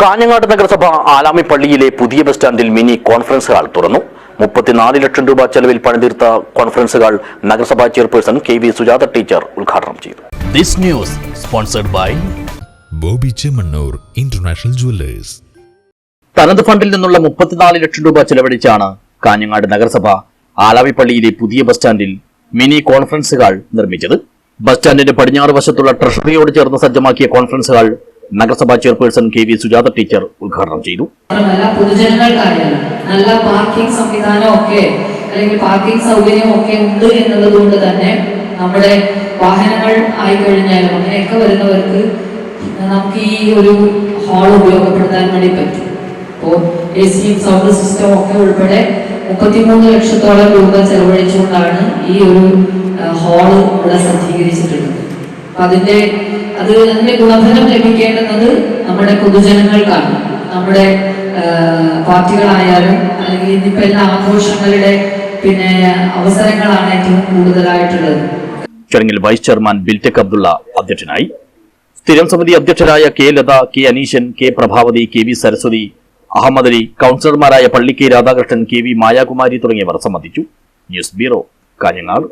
കാഞ്ഞങ്ങാട് നഗരസഭ ആലാമിപ്പള്ളിയിലെ പുതിയ ബസ് സ്റ്റാൻഡിൽ മിനി കോൺഫറൻസ് ഹാൾ തുറന്നു. മുപ്പത്തിനാല് ലക്ഷം രൂപ ചെലവിൽ പണിതീർത്ത കോൺഫറൻസ് ഹാൾ നഗരസഭാ chairperson K V Sujatha teacher ഉദ്ഘാടനം ചെയ്തു. This news sponsored by Bobby Chemmanur international jewellers. തനത് ഫണ്ടിൽ നിന്നുള്ള മുപ്പത്തിനാല് ലക്ഷം രൂപ ചെലവഴിച്ചാണ് കാഞ്ഞങ്ങാട് നഗരസഭ ആലാവി പള്ളിയിലെ പുതിയ ബസ് സ്റ്റാൻഡിൽ മിനി കോൺഫറൻസ് ഹാൾ നിർമ്മിച്ചത്. ബസ് സ്റ്റാൻഡിന്റെ പടിഞ്ഞാറ് വശത്തുള്ള ട്രഷറിയോട് ചേർന്ന് സജ്ജമാക്കിയ കോൺഫറൻസ് ഹാൾ നഗരസഭാ chairperson K V Sujatha teacher ഉദ്ഘാടനം ചെയ്തു. നല്ല പാർക്കിംഗ് സംവിധാനം ഒക്കെ അല്ലെങ്കിൽ പാർക്കിംഗ് സൗകര്യം ഒക്കെ ഉണ്ട് എന്നുള്ളത് തന്നെ നമ്മുടെ വാഹനങ്ങൾ ആയി കഴിഞ്ഞാലും അങ്ങനെയൊക്കെ വരുന്നവർക്ക് നമുക്ക് ഈ ഒരു ഹാൾ ഉപയോഗപ്പെടുത്താൻ വേണ്ടി പറ്റും. അപ്പോൾ എ സിയും സൗണ്ട് സിസ്റ്റം ഒക്കെ ഉൾപ്പെടെ മുപ്പത്തിമൂന്ന് ലക്ഷത്തോളം രൂപ ചെലവഴിച്ചുകൊണ്ടാണ് ഈ ഒരു ഹാൾ ഇവിടെ സജ്ജീകരിച്ചിട്ടുള്ളത്. അതിന്റെ അത് അതിന്റെ ഗുണഫലം ലഭിക്കേണ്ടുന്നത് നമ്മുടെ പൊതുജനങ്ങൾക്കാണ്. നമ്മുടെ പാർട്ടികളായാലും അല്ലെങ്കിൽ ഇന്നിപ്പോ എല്ലാ ആഘോഷങ്ങളുടെ പിന്നെ അവസരങ്ങളാണ് ഏറ്റവും കൂടുതലായിട്ടുള്ളത്. ചടങ്ങിൽ വൈസ് ചെയർമാൻ ബിൽറ്റക് അബ്ദുള്ള അധ്യക്ഷനായി. സ്ഥിരം സമിതി അധ്യക്ഷരായ K Latha K Aneeshan K Prabhavathi K V Saraswathi Ahammed Ali കൌൺസിലർമാരായ Palli K Radhakrishnan K V Mayakumari തുടങ്ങിയവർ സംബന്ധിച്ചു. News bureau Kanhangad.